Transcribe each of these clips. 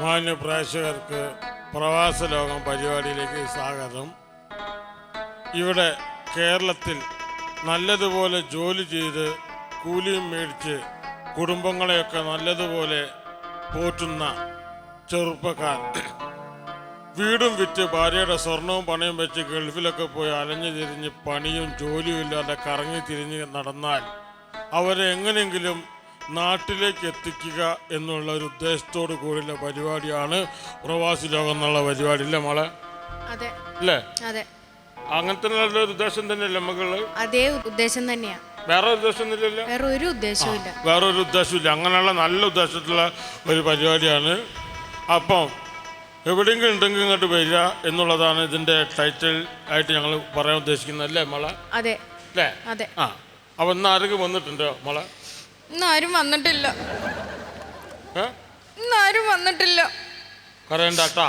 മാന്യ പ്രേക്ഷകർക്ക് പ്രവാസ ലോകം പരിപാടിയിലേക്ക് സ്വാഗതം. ഇവിടെ കേരളത്തിൽ നല്ലതുപോലെ ജോലി ചെയ്ത് കൂലിയും മേടിച്ച് കുടുംബങ്ങളെയൊക്കെ നല്ലതുപോലെ പോറ്റുന്ന ചെറുപ്പക്കാർ. വീടും വിറ്റ് ഭാര്യയുടെ സ്വർണവും പണയും വെച്ച് ഗൾഫിലൊക്കെ പോയി അലഞ്ഞു തിരിഞ്ഞ് പണിയും ജോലിയും ഇല്ലാതെ കറങ്ങി തിരിഞ്ഞ് നടന്നാൽ അവരെ എങ്ങനെയെങ്കിലും നാട്ടിലേക്ക് എത്തിക്കുക എന്നുള്ള ഒരു ഉദ്ദേശത്തോട് കൂടിയുള്ള പരിപാടിയാണ് പ്രവാസി ലോകം എന്നുള്ള പരിപാടി അല്ലേ മോളെ? അതെ. അല്ലേ അതെ. അങ്ങനത്തെ നല്ല ഒരു ഉദ്ദേശം തന്നെയല്ലേ മകൾ അതേ ഉദ്ദേശം തന്നെയാ. വേറെ ഉദ്ദേശം വേറെ ഒരു ഉദ്ദേശവും ഇല്ല. വേറെ ഒരു ഉദ്ദേശമില്ല അങ്ങനെയുള്ള നല്ല ഉദ്ദേശത്തിലുള്ള ഒരു പരിപാടിയാണ്. അപ്പം എവിടെയെങ്കിലും ഉണ്ടെങ്കിൽ ഇങ്ങോട്ട് വരിക എന്നുള്ളതാണ് ഇതിന്റെ ടൈറ്റിൽ ആയിട്ട് ഞങ്ങൾ പറയാൻ ഉദ്ദേശിക്കുന്നത് അല്ലേ മോളെ? അതെ. അല്ലേ അതെ. ആ അപ്പം ഇന്ന് ആരെങ്കിലും വന്നിട്ടുണ്ടോ മോളെ? ഇന്ന് ആരും വന്നിട്ടില്ല. ഇന്നാരും വന്നിട്ടില്ല. കരയണ്ടാട്ടാ?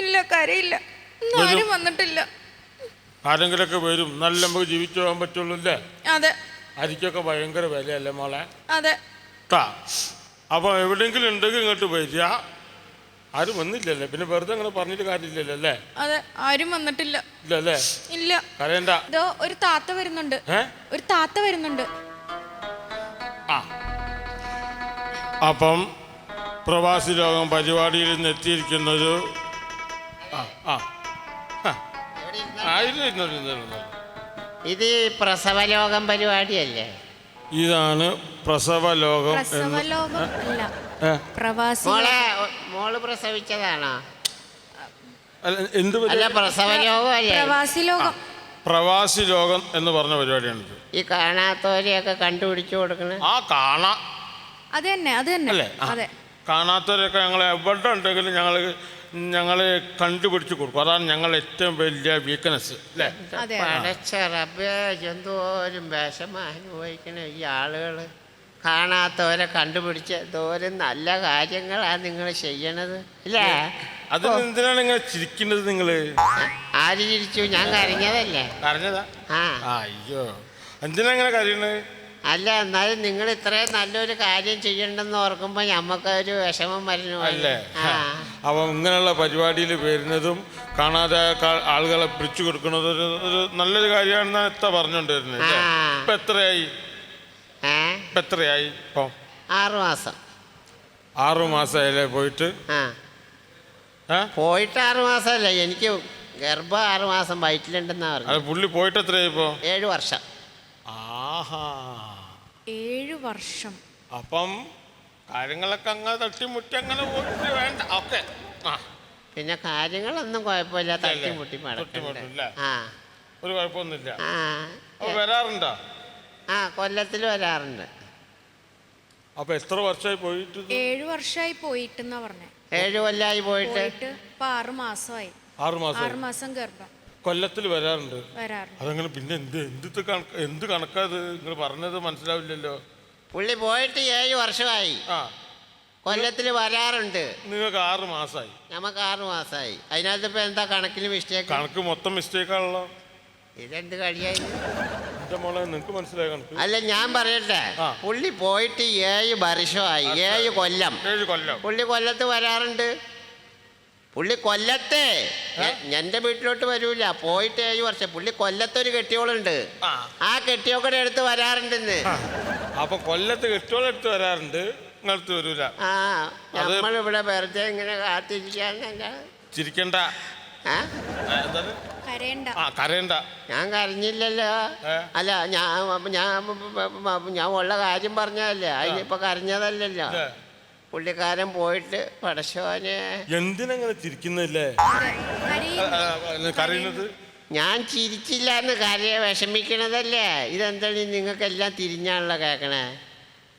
ഇല്ല കരയില്ല. ഇന്ന് ആരും വന്നിട്ടില്ല. ആരെങ്കിലൊക്കെ വരും. നല്ല നമുക്ക് ജീവിച്ചു പോകാൻ പറ്റുള്ളൂ അല്ലേ? അതെ. അരിക്കൊക്കെ ഭയങ്കര വിലയല്ലേ മോളെ? അതെ. ട്ടാ. അപ്പോൾ എവിടെയെങ്കിലും ഉണ്ടെങ്കിൽ ഇങ്ങോട്ട് വരിക. ആരും വന്നില്ലല്ലേ? പിന്നെ വെറുതെ അങ്ങനെ പറഞ്ഞിട്ട് കാര്യമില്ലല്ലോ അല്ലേ? അതെ ആരും വന്നിട്ടില്ല. ഇല്ലല്ലേ? ഇല്ല. കരയണ്ട. ഇതോ ഒരു താത്ത വരുന്നുണ്ട്. ഒരു താത്ത വരുന്നുണ്ട്. അപ്പം പ്രവാസി ലോകം പരിപാടിയിൽ നിന്ന് എത്തിയിരിക്കുന്നത് ആ ആ. ഇത് പ്രസവലോകം പരിപാടിയല്ലേ? ഇതാണ് പ്രസവ ലോകം. മോളെ മോൾ പ്രസവിച്ചതാണോ? അല്ല, എന്ത് പ്രവാസി ലോകം. പ്രവാസി ലോകം എന്ന് പറഞ്ഞ പരിപാടിയാണിത്. ഈ കാണാത്തവരെയൊക്കെ കണ്ടുപിടിച്ചു കൊടുക്കണേ. ആ കാണാ. അത് തന്നെ അത് തന്നെ. അല്ലേ? ആ. അതെ. കാണാത്തവരൊക്കെ ഞങ്ങൾ എവിടെ ഉണ്ടെങ്കിലും ഞങ്ങൾ ഞങ്ങൾ കണ്ടുപിടിച്ച് കൊടുക്കും. അതാണ് ഞങ്ങളുടെ ഏറ്റവും വലിയ വീക്ക്നെസ് അല്ലേ? അതെ. പടച്ച റബ്ബേ എന്തോരം വിഷമ അനുഭവിക്കണ ഈ ആളുകൾ കാണാത്തവരെ കണ്ടുപിടിച്ച് എന്തോരം നല്ല കാര്യങ്ങളാണ് നിങ്ങൾ ചെയ്യണത് ഇല്ലേ അതിന് എന്തിനാണ് ഇങ്ങനെ ചിരിക്കുന്നത് നിങ്ങൾ ആര് ചിരിച്ചു? ഞാൻ കരഞ്ഞതല്ലേ? അറിഞ്ഞതാ ആ. അയ്യോ. എന്തിനാ ഇങ്ങനെ കരയണത് അല്ല എന്നാലും നിങ്ങൾ ഇത്രയും നല്ലൊരു കാര്യം ചെയ്യണ്ടെന്ന് ഓർക്കുമ്പോൾ ഞമ്മക്കൊരു വിഷമം വരുന്നു. അല്ലേ? അവ അപ്പം ഇങ്ങനെയുള്ള പരിപാടിയിൽ വരുന്നതും കാണാതെ ആളുകളെ പിടിച്ചു കൊടുക്കുന്നത് ഒരു ഒരു നല്ലൊരു കാര്യമാണെന്നാണ് എത്ര പറഞ്ഞുകൊണ്ടിരുന്നത്. ഇപ്പൊ എത്രയായി? ഇപ്പൊ എത്രയായി ഇപ്പം? ആറ് മാസം. ആറു മാസമായില്ലേ പോയിട്ട്? പോയിട്ട് ആറ് മാസമല്ല എനിക്ക് ഗർഭ ആറ് മാസം വയറ്റിലുണ്ടെന്നാ പറഞ്ഞു പുള്ളി പോയിട്ട് എത്രയായി ഇപ്പോ? ഏഴ് വർഷം. ആഹാ. ഏഴു വർഷം. അപ്പം കാര്യങ്ങളൊക്കെ അങ്ങനെ തട്ടിമുട്ടി അങ്ങനെ പോയിട്ട് വേണ്ട. ഓക്കെ. ആ. പിന്നെ കാര്യങ്ങളൊന്നും കുഴപ്പമില്ല. തട്ടിമുട്ടി തട്ടിമുട്ടില്ല. ആ. ഒരു കുഴപ്പമൊന്നുമില്ല. ആ. അപ്പൊ വരാറുണ്ടോ? ആ കൊല്ലത്തിൽ വരാറുണ്ട്. അപ്പൊ എത്ര വർഷമായി പോയിട്ട്? ഏഴു വർഷമായി പോയിട്ടെന്നാ പറഞ്ഞേ. ഏഴ് കൊല്ലായി പോയിട്ട്? പോയിട്ട് ഇപ്പൊ ആറു മാസമായി. ആറു മാസം ആറ് മാസം ഗർഭം. കൊല്ലത്തിൽ വരാറുണ്ട്. വരാറുണ്ട്. അതങ്ങനെ പിന്നെ എന്ത് എന്ത് കണക്ക് എന്ത് കണക്കാത് നിങ്ങൾ പറഞ്ഞത് മനസ്സിലാവില്ലല്ലോ. പുള്ളി പോയിട്ട് ഏഴ് വർഷമായി. ആ. കൊല്ലത്തിൽ വരാറുണ്ട്. നിങ്ങൾക്ക് ആറ് മാസമായി നമുക്ക് ആറ് മാസമായി അതിനകത്ത് ഇപ്പൊ എന്താ കണക്കിന് മിസ്റ്റേക്ക് കണക്ക് മൊത്തം മിസ്റ്റേക്ക് ആണല്ലോ. ഇതെന്ത് കഴിയായി എന്റെ മോളെ നിങ്ങൾക്ക് മനസ്സിലായ കണക്ക്? അല്ല ഞാൻ പറയട്ടെ. ആ. പുള്ളി പോയിട്ട് ഏഴ് വർഷമായി. ഏഴ് കൊല്ലം. ഏഴ് കൊല്ലം. പുള്ളി കൊല്ലത്ത് വരാറുണ്ട്. പുള്ളി കൊല്ലത്തെ. എന്റെ വീട്ടിലോട്ട് വരൂല. പോയിട്ട് ഏഴ് വർഷം. പുള്ളി കൊല്ലത്തെ ഒരു കെട്ടിയോളുണ്ട്. ആ. കെട്ടിയോക്കടെ എടുത്ത് വരാറുണ്ടെന്ന്. ആ. അപ്പൊ കൊല്ലത്ത് കെട്ടിയോളെടുത്ത് വരാറുണ്ട്. നിങ്ങളടുത്ത് വരൂല. ആ. നമ്മൾ നമ്മളിവിടെ വെറുതെ ഇങ്ങനെ കാത്തിരിക്കാന്നല്ല ചിരിക്കണ്ട. ആ? കരയണ്ട. ആ കരയണ്ട. ഞാൻ കരഞ്ഞില്ലല്ലോ. അല്ല ഞാൻ ഞാൻ ഞാൻ ഉള്ള കാര്യം പറഞ്ഞതല്ലേ. അതിനിപ്പോ കരഞ്ഞതല്ലല്ലോ? പുള്ളിക്കാരൻ പോയിട്ട് പടശോനെ എന്തിനങ്ങനെ ചിരിക്കുന്നില്ലേ. കരയുന്നത്? ഞാൻ ചിരിച്ചില്ല എന്ന് കരയെ വിഷമിക്കണതല്ലേ? ഇതെന്താണ് നിങ്ങൾക്കെല്ലാം തിരിഞ്ഞാണല്ലോ കേൾക്കണേ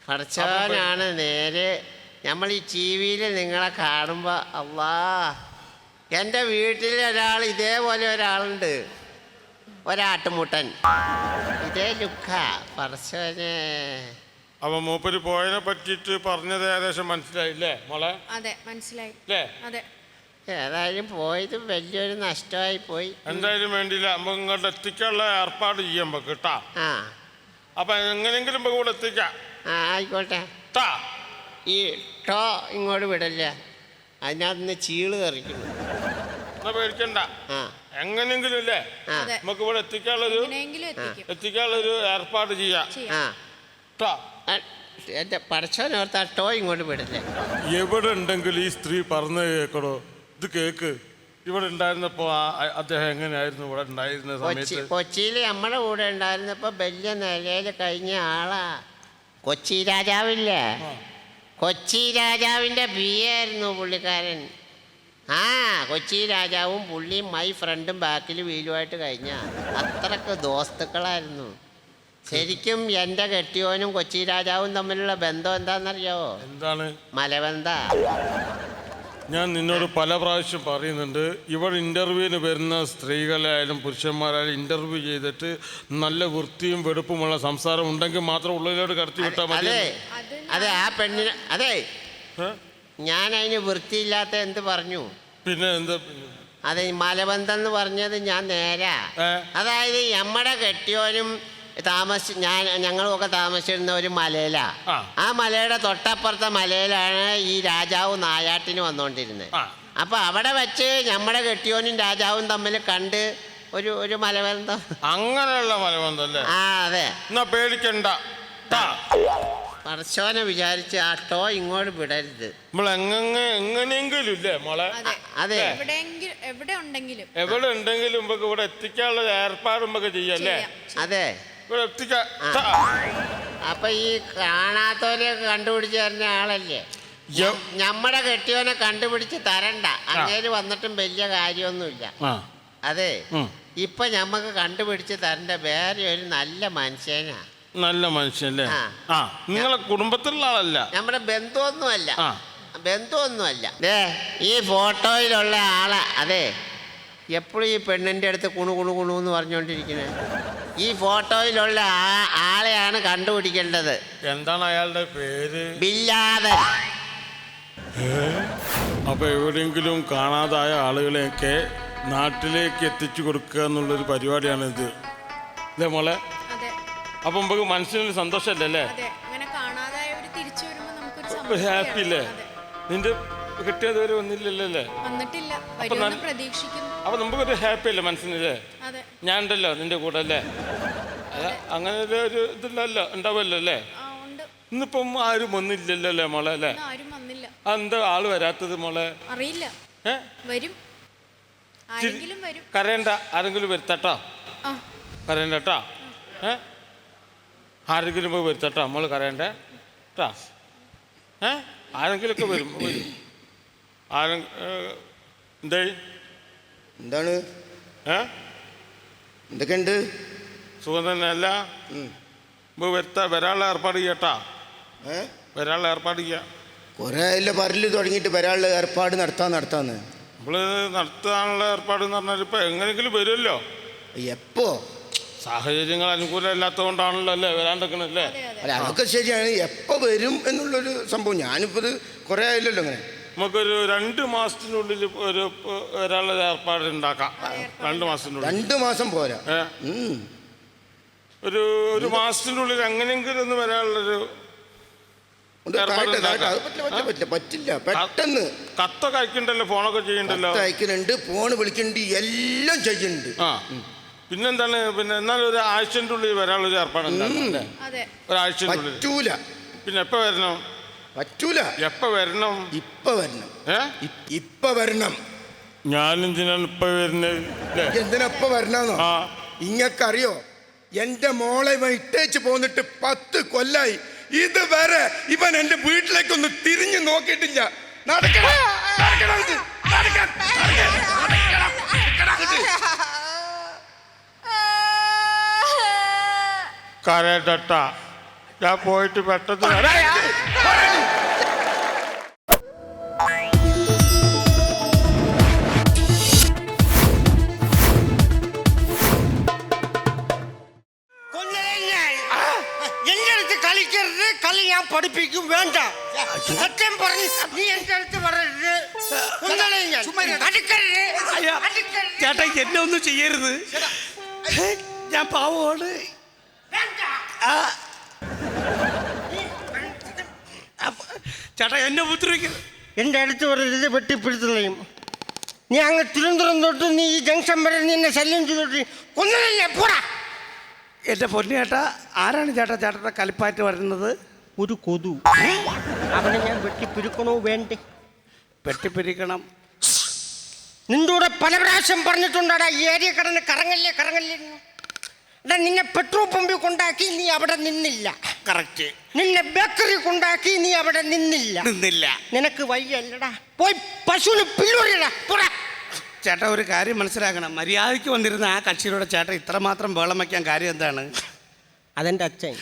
പടച്ചവനാണ് നേരെ നമ്മൾ ഈ ടി വിയിൽ നിങ്ങളെ കാണുമ്പോൾ അള്ളാ എന്റെ വീട്ടിൽ ഒരാൾ ഇതേപോലെ ഒരാളുണ്ട്. ഒരാട്ടുമുട്ടൻ. ഇതേ ലുക്ക പടച്ചവനെ അപ്പൊ മൂപ്പര് പോയതിനെ പറ്റിട്ട് പറഞ്ഞത് ഏകദേശം മനസ്സിലായില്ലേ മോളെ? അതെ മനസ്സിലായി. അല്ലേ അതെ. ഏതായാലും പോയത് വലിയൊരു നഷ്ടമായി പോയി. എന്തായാലും വേണ്ടിയില്ല. നമുക്ക് ഇങ്ങോട്ട് എത്തിക്കാനുള്ള ഏർപ്പാട് ചെയ്യാം നമുക്ക് കേട്ടാ. ആ. അപ്പൊ എങ്ങനെയെങ്കിലും നമുക്ക് ഇവിടെ എത്തിക്കാം. ആ ആയിക്കോട്ടെ. ട്ടാ. ഈ ടോ ഇങ്ങോട്ട് വിടല്ല? അതിനകത്ത് നിന്ന് ചീൾ തെറിക്കുന്നു എന്നാ പേടിക്കണ്ട. ആ. എങ്ങനെയെങ്കിലും അല്ലേ? അതെ. നമുക്ക് ഇവിടെ എത്തിക്കാനുള്ളൊരു എങ്ങനെയെങ്കിലും എത്തിക്കും. എത്തിക്കാനുള്ളൊരു ഏർപ്പാട് ചെയ്യാം. ചെയ്യാം. ആ. ട്ടാ. എന്റെ പടച്ചോനോർത്ത് ആ ടോ ഇങ്ങോട്ട് വിടില്ലേ എവിടെ ഉണ്ടെങ്കിലും ഈ സ്ത്രീ പറഞ്ഞു കേൾക്കണോ ഇത് കേക്ക്. ഇവിടെ ഉണ്ടായിരുന്നപ്പോ ആ- ആ- അദ്ദേഹം എങ്ങനെയായിരുന്നു ഇവിടെ ഉണ്ടായിരുന്ന സമയത്ത്? കൊച്ചിയിൽ നമ്മുടെ കൂടെ ഉണ്ടായിരുന്നപ്പോൾ വലിയ നിലയിൽ കഴിഞ്ഞ ആളാ. കൊച്ചി രാജാവില്ലേ? കൊച്ചി രാജാവിന്റെ ബിയായിരുന്നു പുള്ളിക്കാരൻ. ആ കൊച്ചി രാജാവും പുള്ളിയും മൈ ഫ്രണ്ടും ബാക്കിൽ വീലുമായിട്ട് കഴിഞ്ഞ. അത്രയ്ക്ക് ദോസ്തുക്കളായിരുന്നു. ശരിക്കും എന്റെ കെട്ടിയോനും കൊച്ചി രാജാവും തമ്മിലുള്ള ബന്ധം എന്താണെന്നറിയോ? എന്താണ്? മലബന്ധ. ഞാൻ നിന്നോട് പല പ്രാവശ്യം പറയുന്നുണ്ട് ഇവിടെ ഇന്റർവ്യൂവിന് വരുന്ന സ്ത്രീകളായാലും പുരുഷന്മാരായാലും ഇന്റർവ്യൂ ചെയ്തിട്ട് നല്ല വൃത്തിയും വെടുപ്പുമുള്ള സംസാരം ഉണ്ടെങ്കിൽ മാത്രം ഉള്ളിലോട്ട് കടത്തി വിട്ടാൽ മതി അതെ അതെ ആ പെണ്ണിന് അതെ. ഏ? ഞാൻ അതിന് വൃത്തിയില്ലാത്ത എന്ത് പറഞ്ഞു? പിന്നെ എന്താ അതെ ഈ മലബന്ധം എന്ന് പറഞ്ഞത് ഞാൻ നേരാ. ഏ? അതായത് നമ്മുടെ കെട്ടിയോനും താമസി ഞാൻ ഞങ്ങളുമൊക്കെ താമസിച്ചിരുന്ന ഒരു മലയിലാ. ആ. മലയുടെ തൊട്ടപ്പുറത്തെ മലയിലാണ് ഈ രാജാവ് നായാട്ടിന് വന്നുകൊണ്ടിരുന്നത്. അപ്പൊ അവിടെ വെച്ച് നമ്മുടെ കെട്ടിയോനും രാജാവും തമ്മിൽ കണ്ട് ഒരു ഒരു മലബന്ധം. അങ്ങനെയുള്ള മലബന്ധം ആ അതെ. എന്നാ പേടിക്കണ്ട. പറശോനെ വിചാരിച്ച് ആ ടോ ഇങ്ങോട്ട് വിടരുത്. എങ്ങനെയെങ്കിലും ഇല്ലേ മോളെ? അതെ. എവിടെ ഉണ്ടെങ്കിലും എവിടെ ഉണ്ടെങ്കിലും നമുക്ക് ഇവിടെ എത്തിക്കാനുള്ള ഏർപ്പാടും നമുക്ക് ചെയ്യല്ലേ അതെ. ഇവിടെ എത്തിക്കാ അപ്പൊ ഈ കാണാത്തവരെ കണ്ടുപിടിച്ച് തരുന്ന ആളല്ലേ? നമ്മുടെ കെട്ടിയോനെ കണ്ടുപിടിച്ച് തരണ്ട. അങ്ങേര് വന്നിട്ടും വലിയ കാര്യമൊന്നുമില്ല. അതെ. ഇപ്പൊ ഞമ്മക്ക് കണ്ടുപിടിച്ച് തരണ്ട വേറെ ഒരു നല്ല മനുഷ്യനാ. നല്ല മനുഷ്യല്ലേ ആ. നിങ്ങളെ കുടുംബത്തിലുള്ള ആളല്ല. നമ്മുടെ ബന്ധുവൊന്നുമല്ല. ബന്ധുവൊന്നുമല്ല. ഈ ഫോട്ടോയിലുള്ള ആളാ. അതെ. എപ്പോഴും ഈ പെണ്ണിന്റെ അടുത്ത് കുണു കുണു കുണു എന്ന് പറഞ്ഞുകൊണ്ടിരിക്കുന്നത് ഈ ഫോട്ടോയിലുള്ള ആ ആളെയാണ് കണ്ടുപിടിക്കേണ്ടത്. എന്താണ് അയാളുടെ പേര്? ബില്ലാതൻ അപ്പൊ എവിടെയെങ്കിലും കാണാതായ ആളുകളെയൊക്കെ നാട്ടിലേക്ക് എത്തിച്ചു കൊടുക്കുക എന്നുള്ളൊരു പരിപാടിയാണ് ഇത് അല്ലേ മോളെ? അതെ. അപ്പൊ നമുക്ക് മനസ്സിനൊരു സന്തോഷമല്ലേ ഒരു ഹാപ്പി അല്ലേ നിന്റെ കിട്ടിയത് വരെ വന്നില്ലല്ലേ അപ്പൊ പ്രതീക്ഷിക്കുന്നു. അപ്പൊ നമുക്കൊരു ഹാപ്പി അല്ലേ മനസ്സിനല്ലേ ഞാൻ ഉണ്ടല്ലോ നിന്റെ കൂടെ അല്ലേ? അങ്ങനെ ഒരു ഇതില്ലല്ലോ ഉണ്ടാവുമല്ലോ അല്ലേ? ഇന്നിപ്പം ആരും വന്നില്ലല്ലോ അല്ലേ? മോളെ അല്ലേ എന്താ ആൾ വരാത്തത് മോളെ? അറിയില്ല. വരും. കരയണ്ട ആരെങ്കിലും വരുത്തട്ടോ? കരയണ്ട കേട്ടോ? ഏ? ആരെങ്കിലും പോയി വരുത്തട്ടോ? നമ്മൾ കരയണ്ടേ? കേട്ടോ ഏ? ആരെങ്കിലുമൊക്കെ വരും വരും. ആരെ എന്തേ? എന്താണ്? ഏ? എന്തൊക്കെയുണ്ട്? സുഖം തന്നെ അല്ല? വരുത്ത വരാനുള്ള ഏർപ്പാട് ചെയ്യട്ടാ? ഏ? വരാനുള്ള ഏർപ്പാട് ചെയ്യാം. കുറേ ഇല്ല പരൽ തുടങ്ങിയിട്ട് വരാനുള്ള ഏർപ്പാട് നടത്താൻ നടത്താന്ന്? നമ്മൾ നടത്താനുള്ള ഏർപ്പാട് എന്ന് പറഞ്ഞാൽ ഇപ്പം എങ്ങനെയെങ്കിലും വരുമല്ലോ. എപ്പോ? സാഹചര്യങ്ങൾ അനുകൂലമല്ലാത്തതുകൊണ്ടാണല്ലോ അല്ലേ വരാണ്ടിരിക്കണല്ലേ അതെ അതെ അല്ല അതൊക്കെ ശരിയാണ്. എപ്പോ വരും എന്നുള്ളൊരു സംഭവം. ഞാനിപ്പോൾ ഇത് കുറേ ആയില്ലല്ലോ അങ്ങനെ നമുക്കൊരു രണ്ട് മാസത്തിനുള്ളിൽ ഒരു ഒരാളെ വരാനുള്ള ഏർപ്പാട് ഉണ്ടാക്കാം. രണ്ട് മാസത്തിനുള്ളിൽ. രണ്ട് മാസം പോരാ. ഏ? ഒരു ഒരു മാസത്തിനുള്ളിൽ എങ്ങനെയെങ്കിലും ഒന്ന് വരാനുള്ളൊരു ഉണ്ട്. അത് പറ്റില്ല പറ്റില്ല പറ്റില്ല പറ്റില്ല. പെട്ടെന്ന്. കത്തൊക്കെ അയക്കണ്ടല്ലോ ഫോണൊക്കെ ചെയ്യണ്ടല്ലോ. കത്ത് അയക്കുന്നുണ്ട് ഫോൺ വിളിക്കുന്നുണ്ട് എല്ലാം ചെയ്യുന്നുണ്ട് ആ. പിന്നെന്താണ് പിന്നെ എന്നാലും ഒരു ആഴ്ചന്റെ ഉള്ളിൽ വരാനുള്ളൊരു ഏർപ്പാട് ഉണ്ടാക്കാം അല്ലേ? അതെ. ഒരാഴ്ചന്റെ ഉള്ളിൽ പറ്റൂല. പിന്നെ എപ്പോൾ വരണം? പറ്റൂല. എപ്പ വരണം? ഇപ്പൊ വരണം. ഏ? വരണം. ഞാൻ ഞാനെന്തിനാണ് ഇപ്പം വരുന്നത് എന്തിനപ്പ വരണോ ആ. ഇങ്ങക്കറിയോ? എന്റെ മോളെ ഇവൻ ഇട്ടേച്ച് പോന്നിട്ട് പത്ത് കൊല്ലായി. ഇതുവരെ ഇവൻ എന്റെ വീട്ടിലേക്കൊന്ന് തിരിഞ്ഞു നോക്കിയിട്ടില്ല. നടക്കണം, നടക്കണം ഇത്, നടക്കാൻ, നടക്കാൻ, നടക്കണം, നടക്കണം. ഇത്. കരയട്ട ഞാൻ പോയിട്ട് പെട്ടെന്ന് വരാം. ഒന്നും ചെയ്യരുത് ഞാൻ പാവമാണ്. ചേട്ടാ എന്നെ ഉപദ്രവിക്കരുത്. എന്റെ അടുത്ത് വരരുത് വെട്ടിപ്പിടുത്തുള്ളയും നീ അങ്ങ് തിരുവനന്തപുരം തൊട്ട് നീ ഈ ജംഗ്ഷൻ വരെ നിന്നെ എന്നെ ശല്യം ചെയ്തോട്ട് കൊന്നതല്ലേ പോടാ. എന്റെ പൊന്നു ചേട്ടാ ആരാണ് ചേട്ടാ ചേട്ടന്റെ കലിപ്പാറ്റ് വരുന്നത്? ഒരു കൊതു. അവനെ ഞാൻ വെട്ടിപ്പിരുക്കണോ വേണ്ടേ? വെട്ടിപ്പിരിക്കണം നിന്റെ കൂടെ പല പ്രാവശ്യം പറഞ്ഞിട്ടുണ്ടാടാ ഈ ഏരിയ കടന്ന് കറങ്ങല്ലേ കറങ്ങല്ലേ എടാ നിന്നെ പെട്രോൾ പമ്പിൽ കൊണ്ടാക്കി നീ അവിടെ നിന്നില്ല. കറക്റ്റ്. നിന്നെ ബേക്കറി കൊണ്ടാക്കി നീ അവിടെ നിന്നില്ല. നിന്നില്ല. നിനക്ക് വയ്യല്ലടാ. പോയി പശുവിന് പില്ലുറിയടാ പോടാ. ചേട്ടാ ഒരു കാര്യം മനസ്സിലാക്കണം. മര്യാദയ്ക്ക് വന്നിരുന്ന ആ കക്ഷിയിലൂടെ ചേട്ടൻ ഇത്രമാത്രം വെള്ളം വയ്ക്കാൻ കാര്യം എന്താണ്? അതെന്റെ അച്ഛൻ.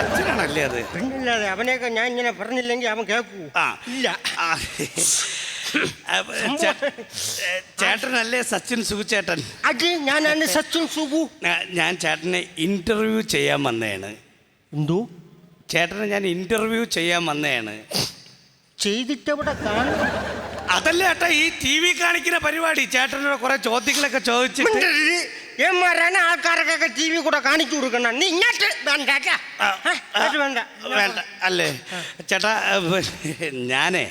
അച്ഛനാണല്ലേ അത്? പിന്നില്ലാതെ അവനെയൊക്കെ ഞാൻ ഇങ്ങനെ പറഞ്ഞില്ലെങ്കിൽ അവൻ കേൾക്കൂ. ഇല്ല. ചേട്ടനല്ലേ സച്ചിൻ സുഖുചേട്ടൻ അത് ഞാനാണ് സച്ചിൻ സുഖു ഞാൻ ചേട്ടനെ ഇന്റർവ്യൂ ചെയ്യാൻ വന്നതാണ്. എന്തോ? ചേട്ടനെ ഞാൻ ഇന്റർവ്യൂ ചെയ്യാൻ വന്നതാണ്. ചെയ്തിട്ട് അവിടെ കാണും? അതല്ല ചേട്ടാ ഈ ടി വി കാണിക്കുന്ന പരിപാടി? ചേട്ടനോട് കുറെ ചോദ്യങ്ങളൊക്കെ ചോദിച്ചിട്ട്. ഏമാരാണ് ആൾക്കാർക്കൊക്കെ ടി വി കൂടെ കാണിച്ചു കൊടുക്കണം? നീ ഇങ്ങോട്ട് വേണ്ട വേണ്ട. അല്ലേ? ചേട്ടാ ഞാനേ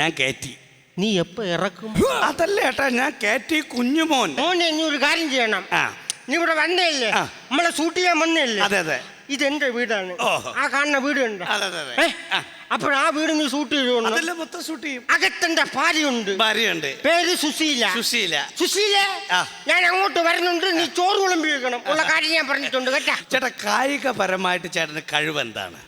ഞാൻ കയറ്റി നീ എപ്പോ ഇറക്കും? അതല്ല ഏട്ടാ ഞാൻ കേറ്റി കുഞ്ഞുമോൻ. മോനെ നീ ഒരു കാര്യം ചെയ്യണം. ആ. നീ ഇവിടെ വന്നേല്ലേ ആ. നമ്മളെ ഷൂട്ട് ചെയ്യാൻ വന്നേല്ലേ അതെ അതെ. ഇതെന്റെ വീടാണ്. ആ കാണുന്ന വീട് ഉണ്ട് അതെ, അതെ, അതെ. ആ. അപ്പോൾ ആ വീട് നീ ഷൂട്ട് ചെയ്തോണം. അതല്ല മൊത്തം ഷൂട്ട് ചെയ്യും? അകത്തെന്റെ ഭാര്യയുണ്ട്. ഭാര്യയുണ്ട്. പേര് സുശീല. സുശീല. സുശീല ആ. ഞാൻ അങ്ങോട്ട് വരുന്നുണ്ട്. നീ ചോറ് വിളമ്പി വെക്കണം ഉള്ള കാര്യം ഞാൻ പറഞ്ഞിട്ടുണ്ട് കേട്ടാ. ചേട്ടാ കായികപരമായിട്ട് ചേട്ടന് കഴിവ് എന്താണ്?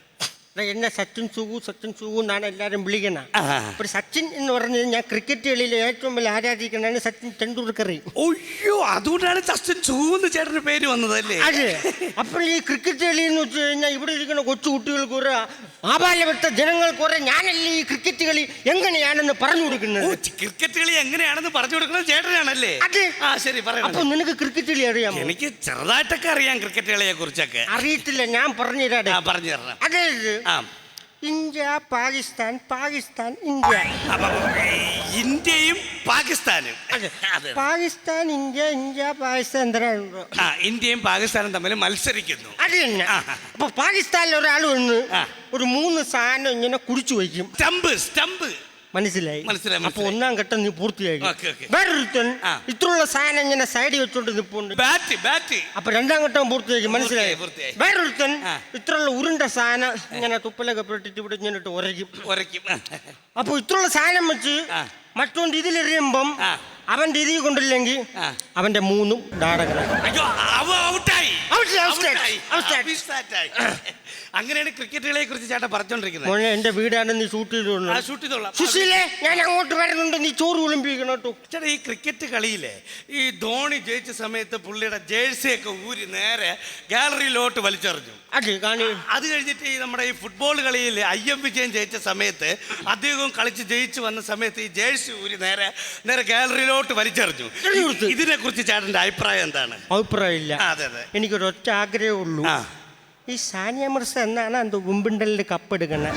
എന്നെ സച്ചിൻ സുഗു സച്ചിൻ സുഗു എന്നാണ് എല്ലാവരും വിളിക്കുന്നത് അപ്പൊ സച്ചിൻ എന്ന് പറഞ്ഞത് ഞാൻ ക്രിക്കറ്റ് കളിയിലെ ഏറ്റവും വലിയ ആരാധിക്കുന്നതാണ് സച്ചിൻ ടെണ്ടുൽക്കറി ഒയ്യോ അതുകൊണ്ടാണ് സച്ചിൻ ചൂന്ന് ചേട്ടന് പേര് വന്നതല്ലേ? അതെ. അപ്പോൾ ഈ ക്രിക്കറ്റ് കളി എന്ന് വെച്ച് കഴിഞ്ഞാൽ ഇവിടെ ഇരിക്കുന്ന കൊച്ചു കുട്ടികൾക്ക് ഒരു ആപാലപ്പെട്ട ജനങ്ങൾക്ക് കുറെ ഞാനല്ലേ ഈ ക്രിക്കറ്റ് കളി എങ്ങനെയാണെന്ന് പറഞ്ഞു കൊടുക്കുന്നത്? ക്രിക്കറ്റ് കളി എങ്ങനെയാണെന്ന് പറഞ്ഞു കൊടുക്കുന്നത് ചേട്ടനാണല്ലേ? അതെ. ആ ശരി പറയാം അപ്പൊ നിനക്ക് ക്രിക്കറ്റ് കളി അറിയാമോ? എനിക്ക് ചെറുതായിട്ടൊക്കെ അറിയാം ക്രിക്കറ്റ് കളിയെ കുറിച്ചൊക്കെ അറിയത്തില്ല ഞാൻ പറഞ്ഞു തരാം പറഞ്ഞു തരാം അതെ ആ. India Pakistan Pakistan India. അപ്പൊ ഇന്ത്യയും പാകിസ്ഥാനും. അതെ. അതെ. പാകിസ്ഥാൻ ഇന്ത്യ ഇന്ത്യ പാകിസ്ഥാൻ എന്തിനാണോ ആ ഇന്ത്യയും പാകിസ്ഥാനും തമ്മിൽ മത്സരിക്കുന്നു. അത് തന്നെ. അപ്പൊ പാകിസ്ഥാനിൽ ഒരാൾ വന്ന് ആ. ഒരു മൂന്ന് സാധനം ഇങ്ങനെ കുടിച്ചു വയ്ക്കും. സ്റ്റമ്പ് സ്റ്റംപ് മനസ്സിലായി മനസ്സിലായി, അപ്പൊ മനസ്സിലായി. ഒന്നാം ഘട്ടം നീ പൂർത്തിയാക്കി ഓക്കേ, ഓക്കേ. വേറൊരുത്തൻ ആ. ഇത്രയുള്ള സാധനം ഇങ്ങനെ സൈഡിൽ വെച്ചോണ്ട് നിപ്പുണ്ട് ബാറ്റ് ബാറ്റ് അപ്പൊ രണ്ടാം ഘട്ടം പൂർത്തിയാക്കി മനസ്സിലായി പൂർത്തിയായി. വേറൊരുത്തൻ ആ. ഇത്രയുള്ള ഉരുണ്ട സാധനം ഇങ്ങനെ തുപ്പലൊക്കെ പെട്ടിട്ട് ഇവിടെ ഇങ്ങനെ ഇട്ട് ഉരയ്ക്കും ഉരയ്ക്കും അപ്പൊ ഇത്രയുള്ള സാധനം വെച്ച് ആ. മറ്റോണ്ട് ഇതിലെറിയുമ്പം ആ. അവന്റെ ഇതിൽ കൊണ്ടില്ലെങ്കിൽ ആ. അവന്റെ മൂന്നും ഡാടകളാണ് അയ്യോ അവ ഔട്ടായി Out, out, out, out. അങ്ങനെയാണ് ക്രിക്കറ്റുകളെ കുറിച്ച് ചേട്ടൻ പറഞ്ഞോണ്ടിരിക്കുന്നത്. മോനെ എന്റെ വീടാണ് നീ ഷൂട്ട് ചെയ്തോളൂ. ഷൂട്ട് ചെയ്തോളാം. സുശീലേ ഞാൻ അങ്ങോട്ട് വരുന്നുണ്ട് നീ ചോറ് വിളമ്പിക്കണം കേട്ടോ ചേട്ടാ ഈ ക്രിക്കറ്റ് കളിയിലെ ഈ ധോണി ജയിച്ച സമയത്ത് പുള്ളിയുടെ ജേഴ്സിയൊക്കെ ഊരി നേരെ ഗാലറിയിലോട്ട് വലിച്ചെറിഞ്ഞു. അതെ കാണി. അത് കഴിഞ്ഞിട്ട് ഈ നമ്മുടെ ഈ ഫുട്ബോൾ കളിയിൽ ഐ എം വിജയൻ ജയിച്ച സമയത്ത് അദ്ദേഹവും കളിച്ച് ജയിച്ചു വന്ന സമയത്ത് ഈ ജേഴ്സി ഊരി നേരെ നേരെ ഗാലറിയിലോട്ട് വലിച്ചെറിഞ്ഞു. എറിഞ്ഞു കൊടുത്തു. ഇതിനെ കുറിച്ച് ചേട്ടന്റെ അഭിപ്രായം എന്താണ്? അഭിപ്രായമില്ല. ആ, അതെ അതെ. എനിക്കൊരു ഒറ്റ ആഗ്രഹമുള്ളൂ ആ. ഈ സാനിയ മിർസ എന്നാണ് എന്തോ വിമ്പിണ്ടലിൽ കപ്പെടുക്കണേ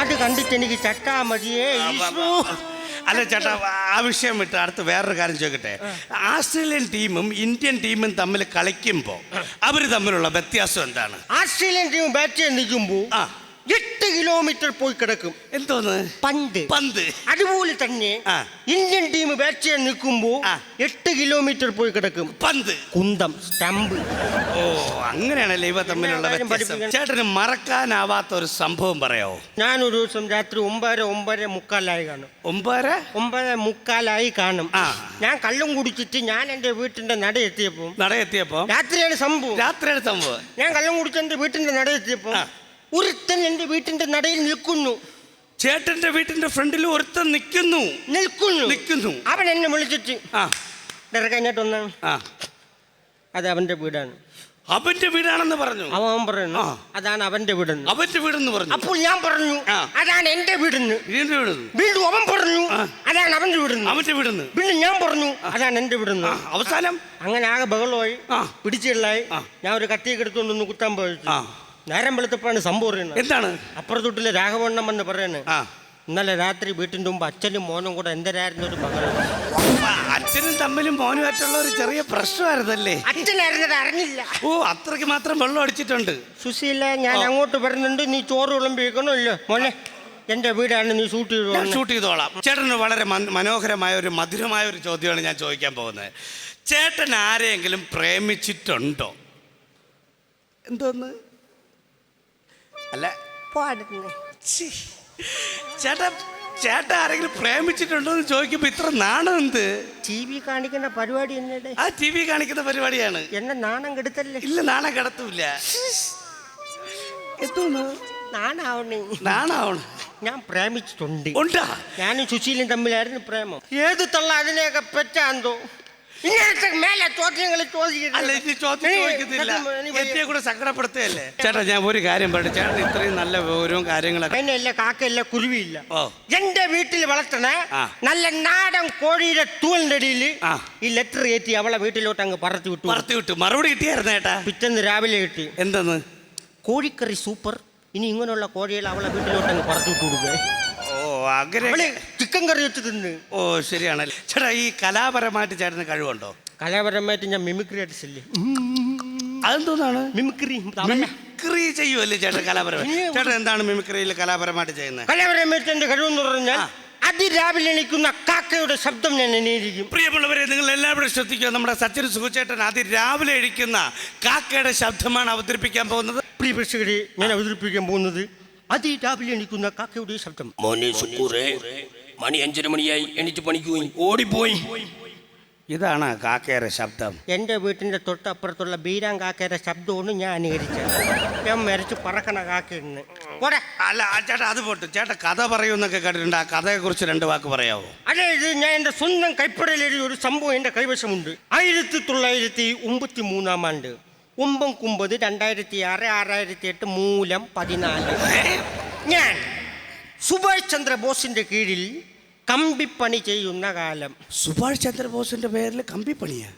അത് കണ്ടിട്ട് എനിക്ക് ചട്ടാ മതിയേ ഈശോ. അല്ല ചേട്ടാ ആ വിഷയം വിട്ട് അടുത്ത് വേറൊരു കാര്യം ചോദിക്കട്ടെ. ആസ്ട്രേലിയൻ ടീമും ഇന്ത്യൻ ടീമും തമ്മിൽ കളിക്കുമ്പോൾ അവർ തമ്മിലുള്ള വ്യത്യാസം എന്താണ്? ആസ്ട്രേലിയൻ ടീം ബാറ്റ് ചെയ്യാൻ നിൽക്കുമ്പോൾ ആ. എട്ട് കിലോമീറ്റർ പോയി കിടക്കും. എന്തോന്ന്? പന്ത്. പന്ത്. അതുപോലെ തന്നെ ഇന്ത്യൻ ടീം ബാറ്റ് ചെയ്യാൻ നിൽക്കുമ്പോ. എട്ട് കിലോമീറ്റർ പോയി കിടക്കും. പന്ത്. കുന്തം സ്റ്റമ്പ്. ഓ അങ്ങനെയാണല്ലേ ഇവ തമ്മിലുള്ള വ്യത്യാസം. ചേട്ടന് മറക്കാനാവാത്ത ഒരു സംഭവം പറയാവോ? ഒരു ദിവസം രാത്രി ഒമ്പതര ഒമ്പതര മുക്കാലായി കാണും. ഒമ്പതര? ഒമ്പത് മുക്കാലായി കാണും. ആ. ഞാൻ കള്ളും കുടിച്ചിട്ട് ഞാൻ എന്റെ വീട്ടിന്റെ നട എത്തിയപ്പോൾ നടയെത്തിയപ്പോ? രാത്രിയാണ് സംഭവം. രാത്രിയാണ് സംഭവം. ഞാൻ കള്ളം കുടിച്ച് എന്റെ വീട്ടിന്റെ നട എത്തിയപ്പോ ആ. ഒരുത്തൻ എന്റെ വീട്ടിന്റെ നടയിൽ നിൽക്കുന്നു. ചേട്ടന്റെ വീട്ടിന്റെ ഫ്രണ്ടിൽ ഒരുത്തൻ നിൽക്കുന്നു. നിൽക്കുന്നു. നിൽക്കുന്നു. അവൻ എന്നെ വിളിച്ചിട്ട് ആ. ഒന്ന് ആ. അത് അവന്റെ വീടാണ്. അവന്റെ വീടാണെന്ന് പറഞ്ഞു. അവൻ പറഞ്ഞു അതാണ് അവന്റെ വീടെന്ന്. അവന്റെ വീടെന്ന് പറഞ്ഞു. അപ്പോൾ ഞാൻ പറഞ്ഞു അതാണ് എന്റെ വീടെന്ന്. വീട് വീട് വീണ്ടും അവൻ പറഞ്ഞു. അതാണ് അവന്റെ വീടെന്ന്. അവന്റെ വീടെന്ന്. പിന്നെ ഞാൻ പറഞ്ഞു അതാണ് എന്റെ വീടെന്ന്. അവസാനം? അങ്ങനെ ആകെ ബഹളമായി പിടിച്ചുള്ള ഞാൻ ഒരു കത്തിയൊക്കെ എടുത്തുകൊണ്ടൊന്ന് കുത്താൻ ആ. നേരം വെളുത്തപ്പോഴാണ് സംഭവം എന്താണ്? അപ്പുറത്തൊട്ടിൽ രാഘവണ്ണം എന്ന് പറയുന്നത് ആ. ഇന്നലെ രാത്രി വീട്ടിന്റെ മുമ്പ് അച്ഛനും മോനും കൂടെ എന്തരായിരുന്നു ഒരു ആ, അച്ഛനും തമ്മിലും മോനുമായിട്ടുള്ള ഒരു ചെറിയ പ്രശ്നമായിരുന്നല്ലേ? അച്ഛനായിരുന്നത് അറിഞ്ഞില്ല. ഓ അത്രയ്ക്ക് മാത്രം വെള്ളം അടിച്ചിട്ടുണ്ട്. സുശീല ഞാൻ അങ്ങോട്ട് വരുന്നുണ്ട്. നീ ചോറ് വിളമ്പിക്കണോ ഇല്ലോ മോനെ എന്റെ വീടാണ്. നീ ഷൂട്ട് ചെയ്തോളാം. സൂട്ട് ഷൂട്ട് ചെയ്തോളാം. ചേട്ടന് വളരെ മനോഹരമായ ഒരു മധുരമായ ഒരു ചോദ്യമാണ് ഞാൻ ചോദിക്കാൻ പോകുന്നത്. ചേട്ടൻ ആരെയെങ്കിലും പ്രേമിച്ചിട്ടുണ്ടോ? എന്തോന്ന്? അല്ല. ഛീ. ചേട്ടാ ചേട്ടൻ ആരെങ്കിലും പ്രേമിച്ചിട്ടുണ്ടോ എന്ന് ചോദിക്കുമ്പോ ഇത്ര നാണം എന്ത്? ടി വി കാണിക്കുന്ന പരിപാടി എന്നടെ? ആ ടി വി കാണിക്കുന്ന പരിപാടിയാണ്. എന്നെ നാണം കെടുത്തല്ലേ? ഇല്ല നാണം കിടത്തൂല എന്തോന്ന്? നാണാവണേ. നാണാവണം? ഞാൻ പ്രേമിച്ചിട്ടുണ്ട്. ഉണ്ടാ? ഞാനും സുശീലും തമ്മിലായിരുന്നു പ്രേമം. ഏത് തള്ള അതിനെയൊക്കെ പെറ്റാന്തോ? ഇങ്ങനത്തെ മേലെ ചോദ്യങ്ങൾ അല്ല ഇത് ചോദ്യം ചോദിക്കുന്നില്ല എത്തിയെ കൂടെ സങ്കടപ്പെടുത്തുകയല്ലേ? ചേട്ടാ ഞാൻ ഒരു കാര്യം പറഞ്ഞു ചേട്ടൻ ഇത്രയും നല്ല വിവരവും കാര്യങ്ങളൊക്കെ അതിനല്ല കാക്കയില്ല കുരുവിയില്ല. ഓ. എന്റെ വീട്ടിൽ വളർത്തണ ആ. നല്ല നാടൻ കോഴിയുടെ തൂലിനടിയിൽ ആ. ഈ ലെറ്റർ കയറ്റി അവളെ വീട്ടിലോട്ട് അങ്ങ് പറത്തി വിട്ടു. പറത്തി വിട്ടു. മറുപടി കിട്ടിയായിരുന്നു ചേട്ടാ? പിറ്റേന്ന് രാവിലെ കിട്ടി. എന്തെന്ന്? കോഴിക്കറി സൂപ്പർ. ഇനി ഇങ്ങനെയുള്ള കോഴികൾ അവളെ വീട്ടിലോട്ട് അങ്ങ് പറത്തി വിട്ടു കൊടുക്കുക അങ്ങനെ ചിക്കൻ കറി വെച്ച് തിന്ന്. ഓ ശരിയാണല്ലേ. ചേട്ടാ ഈ കലാപരമായിട്ട് ചേട്ടന് കഴിവുണ്ടോ? കലാപരമായിട്ട് ഞാൻ മിമിക്രി ആർട്ടിസ്റ്റല്ലേ അതെന്തോന്നാണ്? മിമിക്രി മിമിക്രി ചെയ്യുമല്ലേ ചേട്ടൻ കലാപരമായി ചേട്ടൻ എന്താണ് മിമിക്രിയിൽ കലാപരമായിട്ട് ചെയ്യുന്നത്? കലാപരമായിട്ട് എന്റെ കഴിവെന്ന് പറഞ്ഞാൽ അതിരാവിലെ എണീക്കുന്ന കാക്കയുടെ ശബ്ദം ഞാൻ എണീരിക്കും പ്രിയമുള്ളവരെ നിങ്ങൾ എല്ലാവരും ശ്രദ്ധിക്കുക നമ്മുടെ സച്ചിൻ സുഖചേട്ടൻ അതിരാവിലെ എഴിക്കുന്ന കാക്കയുടെ ശബ്ദമാണ് അവതരിപ്പിക്കാൻ പോകുന്നത്. പ്രിയ പ്രേക്ഷകരെ ഞാൻ അവതരിപ്പിക്കാൻ പോകുന്നത് അതിരാവിലെ എണീക്കുന്ന കാക്കയുടെ ശബ്ദം. മോനെ സുക്കൂറേ മണി അഞ്ചര മണിയായി എണീറ്റ് പണിക്കുകയും പോയി ഓടിപ്പോയി. ഇതാണ് കാക്കയുടെ ശബ്ദം. എന്റെ വീട്ടിന്റെ തൊട്ടപ്പുറത്തുള്ള ബീരാൻ കാക്കയുടെ ശബ്ദമാണ് ഞാൻ അനുകരിച്ചത്. ഞാൻ മരിച്ച് പറക്കണ കാക്കയിന്ന് പോടെ അല്ല ആ ചേട്ടാ അത് പോട്ട്. ചേട്ടാ കഥ പറയുമെന്നൊക്കെ കേട്ടിട്ടുണ്ട്. ആ കഥയെക്കുറിച്ച് രണ്ട് വാക്ക് പറയാമോ അതെ ഇത് ഞാൻ എന്റെ സ്വന്തം കൈപ്പടയിൽ എഴുതിയ ഒരു സംഭവം എന്റെ കൈവശമുണ്ട്. ആയിരത്തി തൊള്ളായിരത്തി ഒമ്പത്തി മൂന്നാം ആണ്ട് ഒമ്പം കുമ്പത് രണ്ടായിരത്തി ആറ് ആറായിരത്തി എട്ട് മൂലം പതിനാല്. ഞാൻ സുഭാഷ് ചന്ദ്രബോസിന്റെ കീഴിൽ കമ്പിപ്പണി ചെയ്യുന്ന കാലം. സുഭാഷ് ചന്ദ്രബോസിന്റെ പേരിൽ കമ്പിപ്പണിയാ?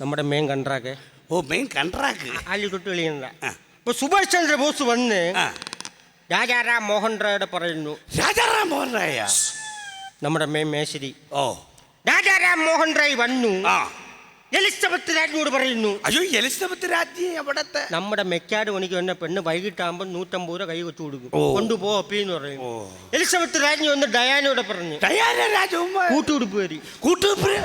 നമ്മുടെ മെയിൻ കൺട്രാക്ക് ഓ മെയിൻ കൺട്രാക്ക് കളിയുന്ന ആ. ഇപ്പൊ സുഭാഷ് ചന്ദ്രബോസ് വന്ന് രാജാറാം മോഹൻ റായുടെ പറയുന്നു. രാജാറാം മോഹൻ റായ? നമ്മുടെ മെയിൻ മേശരി. ഓ. രാജാറാം മോഹൻ റായ് വന്നു. ആ. എലിസബത്ത് രാജ്ഞിയോട് പറയുന്നു. അയ്യോ എലിസബത്ത് രാജ്ഞി അവിടത്തെ നമ്മുടെ മെക്കാട് പണിക്ക് വന്ന പെണ്ണ് വൈകിട്ടാകുമ്പോൾ നൂറ്റമ്പത് രൂപ കൈ വെച്ചു കൊടുക്കും. ഓ. കൊണ്ടുപോ അപ്പീന്ന് പറയും ഓ. എലിസബത്ത് രാജ്ഞി വന്ന് ഡയാനോട് പറഞ്ഞു. ഡയാന രാജകുമാർ കൂട്ടുകുടുപ്പ് കയറി കൂട്ടുപ്രിയ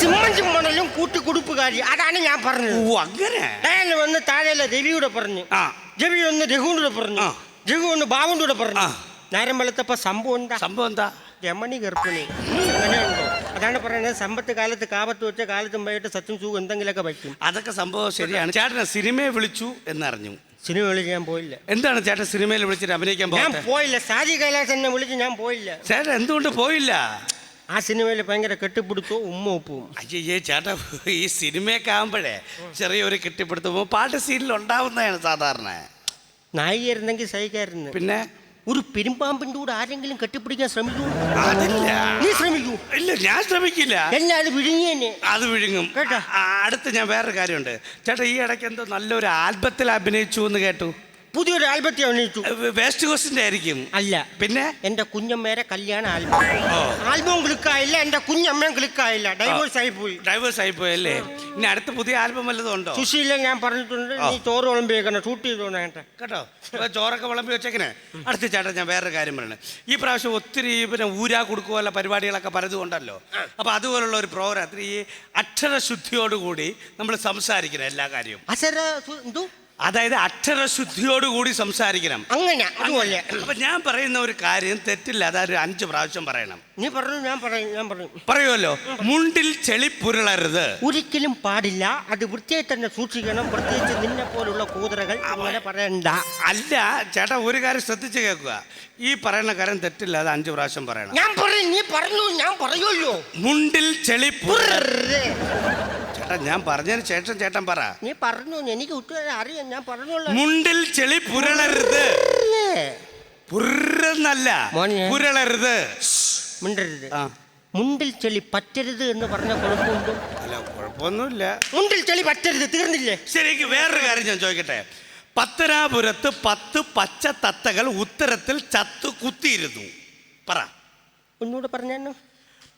സിമ്മൻ കൂട്ടുകുടുപ്പുകാരി. അതാണ് ഞാൻ പറഞ്ഞത്. ഓ അങ്ങനെ? ഡയാന വന്ന് താഴെയുള്ള രവിയോട് പറഞ്ഞു. ആ. രവി ഒന്ന് രഘുവിനോട് പറഞ്ഞു. ആ. രഘു ഒന്ന് ബാബുവിനോട് പറഞ്ഞു. ആ. നേരം വെളുത്തപ്പോ സംഭവം എന്താ? സംഭവം എന്താ? രമണി ഗർഭിണി. അങ്ങനെയുണ്ടോ? അതാണ് പറയുന്നത് സമ്പത്ത് കാലത്ത് കാപത്ത് വെച്ച കാലത്തും പോയിട്ട് സച്ചും സൂ എന്തെങ്കിലുമൊക്കെ വയ്ക്കും. അതൊക്കെ സംഭവം ശരിയാണ്. ചേട്ടനെ സിനിമയെ വിളിച്ചു എന്നറിഞ്ഞു. സിനിമ വിളിച്ച് ഞാൻ പോയില്ല. എന്താണ് ചേട്ടൻ സിനിമയിൽ വിളിച്ചിട്ട് അഭിനയിക്കാൻ ഞാൻ പോയില്ല. സാജി കൈലാസ് എന്നെ വിളിച്ച് ഞാൻ പോയില്ല. ചേട്ടൻ എന്തുകൊണ്ട് പോയില്ല? ആ സിനിമയിൽ ഭയങ്കര കെട്ടിപ്പിടുത്തോ ഉമ്മ ഉപ്പും. അയ്യേ ചേട്ടാ ഈ സിനിമയൊക്കെ ആകുമ്പോഴേ ചെറിയൊരു കെട്ടിപ്പിടുത്തോ പാട്ട് സീനിൽ ഉണ്ടാവുന്നതാണ് സാധാരണ. നായികയായിരുന്നെങ്കിൽ സഹിക്കായിരുന്നു. പിന്നെ? ഒരു പെരുമ്പാമ്പിന്റെ കൂടെ ആരെങ്കിലും കെട്ടിപ്പിടിക്കാൻ ശ്രമിക്കൂ? അതില്ല. നീ ശ്രമിക്കൂ. ഇല്ല ഞാൻ ശ്രമിക്കില്ല. എന്നാ അത് തന്നെ. അത് വിഴുങ്ങും. കേട്ടോ? അടുത്ത് ഞാൻ വേറൊരു കാര്യമുണ്ട്. ചേട്ടാ ഈ ഇടയ്ക്ക് എന്തോ നല്ലൊരു ആൽബത്തിൽ അഭിനയിച്ചു എന്ന് കേട്ടു. പുതിയൊരു ആൽബത്തി അണിയിച്ചു വേസ്റ്റ് കോസ്റ്റിന്റെ ആയിരിക്കും. അല്ല. പിന്നെ? എന്റെ കുഞ്ഞമ്മേരെ കല്യാണ ആൽബം. ആൽബം ക്ലിക്കായില്ല എന്റെ കുഞ്ഞമ്മയും ക്ലിക്കായില്ല. ഡൈവേഴ്സ് ആയി പോയി ഡൈവേഴ്സ് ആയി ആയിപ്പോയല്ലേ ഇനി അടുത്ത പുതിയ ആൽബം വല്ലതും ഉണ്ടോ? സുശീല ഞാൻ പറഞ്ഞിട്ടുണ്ട് നീ ചോറ് വിളമ്പിയേക്കണം ഷൂട്ട് ചെയ്തോണ കേട്ടെ? ചോറൊക്കെ വിളമ്പി വെച്ചേക്കനെ അടുത്ത ചേട്ടൻ ഞാൻ വേറൊരു കാര്യം പറയണേ. ഈ പ്രാവശ്യം ഒത്തിരി പിന്നെ ഊരാ കൊടുക്കുക പരിപാടികളൊക്കെ പലതും ഉണ്ടല്ലോ അപ്പൊ അതുപോലുള്ള ഒരു പ്രോഗ്രാം ഈ അക്ഷരശുദ്ധിയോടുകൂടി നമ്മൾ സംസാരിക്കണം എല്ലാ കാര്യവും. അതായത് അക്ഷരശുദ്ധിയോടുകൂടി സംസാരിക്കണം. അങ്ങനെ അതുപോലെ. അപ്പൊ ഞാൻ പറയുന്ന ഒരു കാര്യം തെറ്റില്ല. അതൊരു അഞ്ച് പ്രാവശ്യം പറയണം. നീ പറഞ്ഞു ഞാൻ പറയും ഞാൻ പറയും. പറയുമല്ലോ? മുണ്ടിൽ ചെളി പുരളരുത്. ഒരിക്കലും പാടില്ല. അത് വൃത്തിയായി തന്നെ സൂക്ഷിക്കണം. പ്രത്യേകിച്ച് നിന്നെ പോലുള്ള കൂതറകൾ അങ്ങനെ പറയണ്ട. അല്ല ചേട്ടാ ഒരു കാര്യം ശ്രദ്ധിച്ച് കേൾക്കുക. ഈ പറയുന്ന കാര്യം തെറ്റില്ല. അത് അഞ്ച് പ്രാവശ്യം പറയണം. ഞാൻ പറയും നീ പറഞ്ഞു ഞാൻ പറയുമല്ലോ. മുണ്ടിൽ ചെളി പുരള ചേട്ടാ ഞാൻ പറഞ്ഞതിന് ശേഷം ചേട്ടൻ പറ. നീ പറഞ്ഞു എനിക്ക് ഉത്തരം അറിയാം ഞാൻ പറഞ്ഞോളൂ. മുണ്ടിൽ ചെളി പുരളരുത്. പുറന്നല്ല മോനെ. പുരളരുത്. മിണ്ടരുത്. ആ. മുണ്ടിൽ ചെളി പറ്റരുത് എന്ന് പറഞ്ഞ കുഴപ്പമുണ്ട്? അല്ല കുഴപ്പമൊന്നുമില്ല. മുണ്ടിൽ ചെളി പറ്റരുത് തീർന്നില്ലേ? ശരിക്ക് വേറൊരു കാര്യം ഞാൻ ചോദിക്കട്ടെ? പത്തനാപുരത്ത് പത്ത് പച്ച തത്തകൾ ഉത്തരത്തിൽ ചത്തു കുത്തിയിരുന്നു. പറ. ഒന്നുകൂടെ പറഞ്ഞു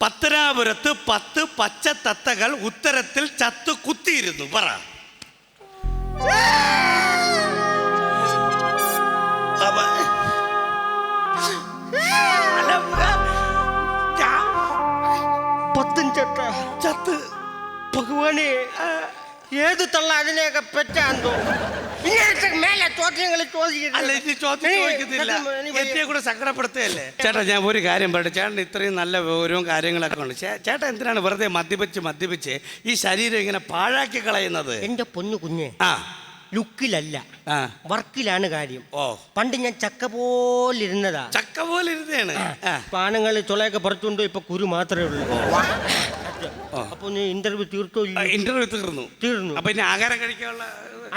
പത്തനാപുരത്ത് പത്ത് പച്ച തത്തകൾ ഉത്തരത്തിൽ ചത്തു കുത്തിയിരുന്നു. പറ. പത്തും ചത്ത. ചത്ത്. ഭഗവാനെ. ഏത് തള്ള അതിനെയൊക്കെ പെറ്റാന്തോ ഇങ്ങനത്തെ മേലെ ചോദ്യങ്ങൾ അല്ല ഇനി ചോദ്യം ചോദിക്കുന്നില്ല എന്നെ കൂടെ സങ്കടപ്പെടുത്തുകയല്ലേ? ചേട്ടാ ഞാൻ ഒരു കാര്യം പറയട്ടെ. ചേട്ടൻ ഇത്രയും നല്ല വിവരവും കാര്യങ്ങളൊക്കെ ഉണ്ട്. ചേട്ടൻ എന്തിനാണ് വെറുതെ മദ്യപിച്ച് മദ്യപിച്ച് ഈ ശരീരം ഇങ്ങനെ പാഴാക്കി കളയുന്നത്? എന്റെ പൊന്നു കുഞ്ഞെ ആ. ലുക്കിലല്ല ആ. വർക്കിലാണ് കാര്യം. ഓ. പണ്ട് ഞാൻ ചക്ക പോലിരുന്നതാ. ചക്ക പോലെ ഇരുന്നാണ് പാനങ്ങൾ ചുളയൊക്കെ പുറത്തുണ്ടോ ഇപ്പൊ കുരു മാത്രമേ ഉള്ളൂ. അപ്പൊ നീ ഇന്റർവ്യൂ തീർത്തോ? ഇന്റർവ്യൂ തീർന്നു. തീർന്നു. അപ്പൊ ഇനി ആഹാരം കഴിക്കാനുള്ള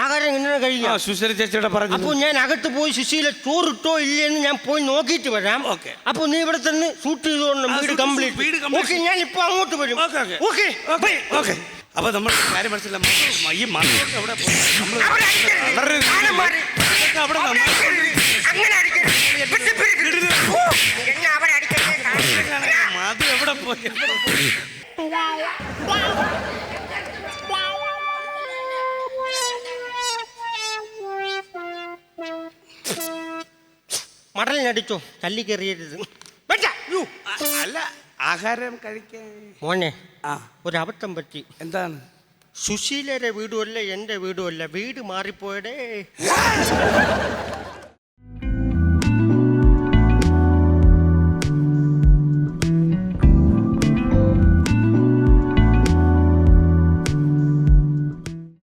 ആഹാരം ഇങ്ങനെ കഴിക്കാം. സുശീല ചേച്ചിയുടെ പറഞ്ഞു. അപ്പൊ ഞാൻ അകത്ത് പോയി സുശീല ചോറിട്ടോ ഇല്ലെന്ന് ഞാൻ പോയി നോക്കിയിട്ട് വരാം. ഓക്കെ. അപ്പൊ നീ ഇവിടെ തന്നെ ഷൂട്ട് ചെയ്തോണ്ട് വീട് കംപ്ലീറ്റ് ഓക്കെ ഞാൻ ഇപ്പൊ അങ്ങോട്ട് വരും. Okay okay. ഓക്കെ അപ്പൊ നമ്മൾ കാര്യം മനസ്സിലായി. ഈ? നമ്മൾ അവിടെ അവിടെ. മധു എവിടെ പോയി? മടലിനടിച്ചോ തല്ലി കയറിയരുത്. അല്ല ആഹാരം കഴിക്കാൻ. മോനെ ആ. ഒരബദ്ധം പറ്റി. എന്താണ്? സുശീലരെ വീടുമല്ല എന്റെ വീടുമല്ല വീട് മാറിപ്പോയടേ.